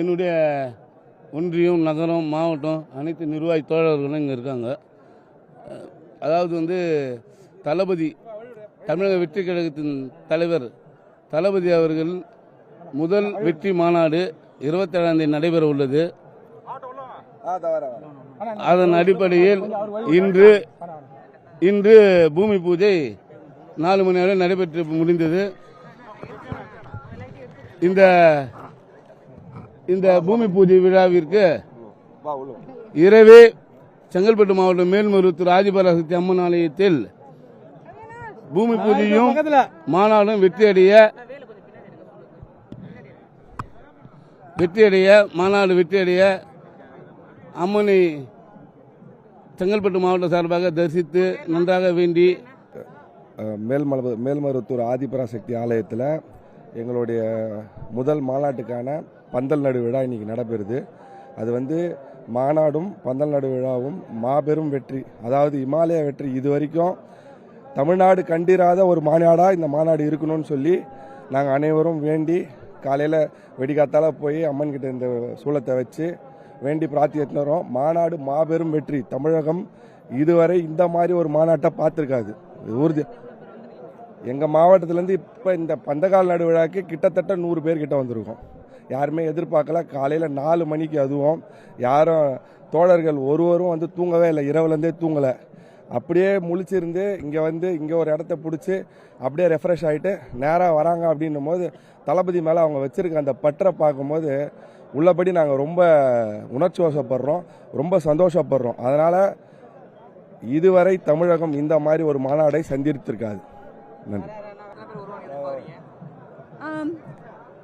என்னுடைய ஒன்றியம் நகரம் மாவட்டம் அனைத்து நிர்வாகி தோழர்களும் இங்கே இருக்காங்க. அதாவது வந்து தளபதி தமிழக வெற்றி கழகத்தின் தலைவர் தளபதி அவர்கள் முதல் வெற்றி மாநாடு இருபத்தேழாம் தேதி நடைபெற உள்ளது. அதன் அடிப்படையில் இன்று இன்று பூமி பூஜை நாலு மணி வரை நடைபெற்று முடிந்தது. இந்த இந்த பூமி பூஜை விழாவிற்கு இரவே செங்கல்பட்டு மாவட்டம் மேல்மருவத்தூர் ஆதிபராசக்தி அம்மன் ஆலயத்தில் பூமி பூஜையும் மாநாடும் வெற்றியடைய வெற்றியடைய மாநாடு வெற்றியடைய அம்மனை செங்கல்பட்டு மாவட்ட சார்பாக தரிசித்து நன்றாக வேண்டி அஹ், மேல்மலவு மேல்மருவத்தூர் ஆதிபராசக்தி ஆலயத்தில் எங்களுடைய முதல் மாநாட்டுக்கான பந்தல் நடு விழா இன்னைக்கு நடைபெறுது. அது வந்து மாநாடும் பந்தல் நடு விழாவும் மாபெரும் வெற்றி. அதாவது இமாலய வெற்றி. இது வரைக்கும் தமிழ்நாடு கண்டிராத ஒரு மாநாடாக இந்த மாநாடு இருக்கணும்னு சொல்லி நாங்கள் அனைவரும் வேண்டி காலையில் வெடிகாத்தால் போய் அம்மன் கிட்ட இந்த சூளத்தை வச்சு வேண்டி பிரார்த்தி எடுத்துன்னு வரோம். மாநாடு மாபெரும் வெற்றி. தமிழகம் இதுவரை இந்த மாதிரி ஒரு மாநாட்டை பார்த்துருக்காது. ஊர்தி எங்கள் மாவட்டத்திலேருந்து இப்போ இந்த பந்தகால் நடு விழாக்கு கிட்டத்தட்ட நூறு பேர் கிட்ட வந்திருக்கோம். யாருமே எதிர்பார்க்கல. காலையில் நாலு மணிக்கு அதுவும். யாரும் தோழர்கள் ஒருவரும் வந்து தூங்கவே இல்லை. இரவுலேருந்தே தூங்கலை. அப்படியே முழிச்சிருந்து இங்கே வந்து இங்கே ஒரு இடத்த பிடிச்சி அப்படியே ரெஃப்ரெஷ் ஆகிட்டு நேராக வராங்க அப்படின்னும் போது தளபதி மேலே அவங்க வச்சுருக்க அந்த பற்றை பார்க்கும்போது உள்ளபடி நாங்கள் ரொம்ப உணர்ச்சி வசப்படுறோம். ரொம்ப சந்தோஷப்படுறோம். அதனால் இதுவரை தமிழகம் இந்த மாதிரி ஒரு மாநாடை சந்தித்திருக்காது. நன்றி.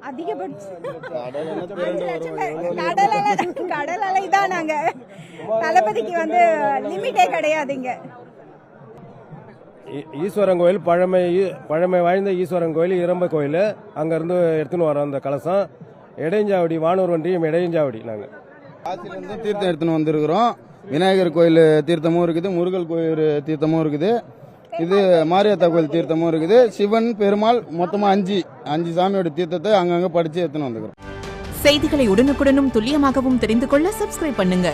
அதிகபட்சம். கடல் அலை கடல் அலை தான் நாங்க. தளபதிக்கு வந்து லிமிட்டே கிடையாதுங்க. ஈஸ்வரன் கோயில் பழமை பழமை வாய்ந்த ஈஸ்வரன் கோயில் இரம்ப கோயில். அங்கேருந்து எடுத்துன்னு வரோம் அந்த கலசம். இடையஞ்சாவடி வானூர் ஒன்றியம் இடையஞ்சாவடி நாங்கள் காசிலிருந்து தீர்த்தம் எடுத்துன்னு வந்திருக்கிறோம். விநாயகர் கோயில் தீர்த்தமும் இருக்குது முருகல் கோயில் தீர்த்தமும் இருக்குது. இது மாரியாத்தா கோயில் தீர்த்தமும் இருக்குது. சிவன் பெருமாள் மொத்தமாக அஞ்சு. அஞ்சு சாமியோட தீர்த்தத்தை அங்கங்கே படித்து எடுத்துன்னு வந்துக்கிறோம். செய்திகளை உடனுக்குடனும் துல்லியமாகவும் தெரிந்து கொள்ள சப்ஸ்கிரைப் பண்ணுங்க.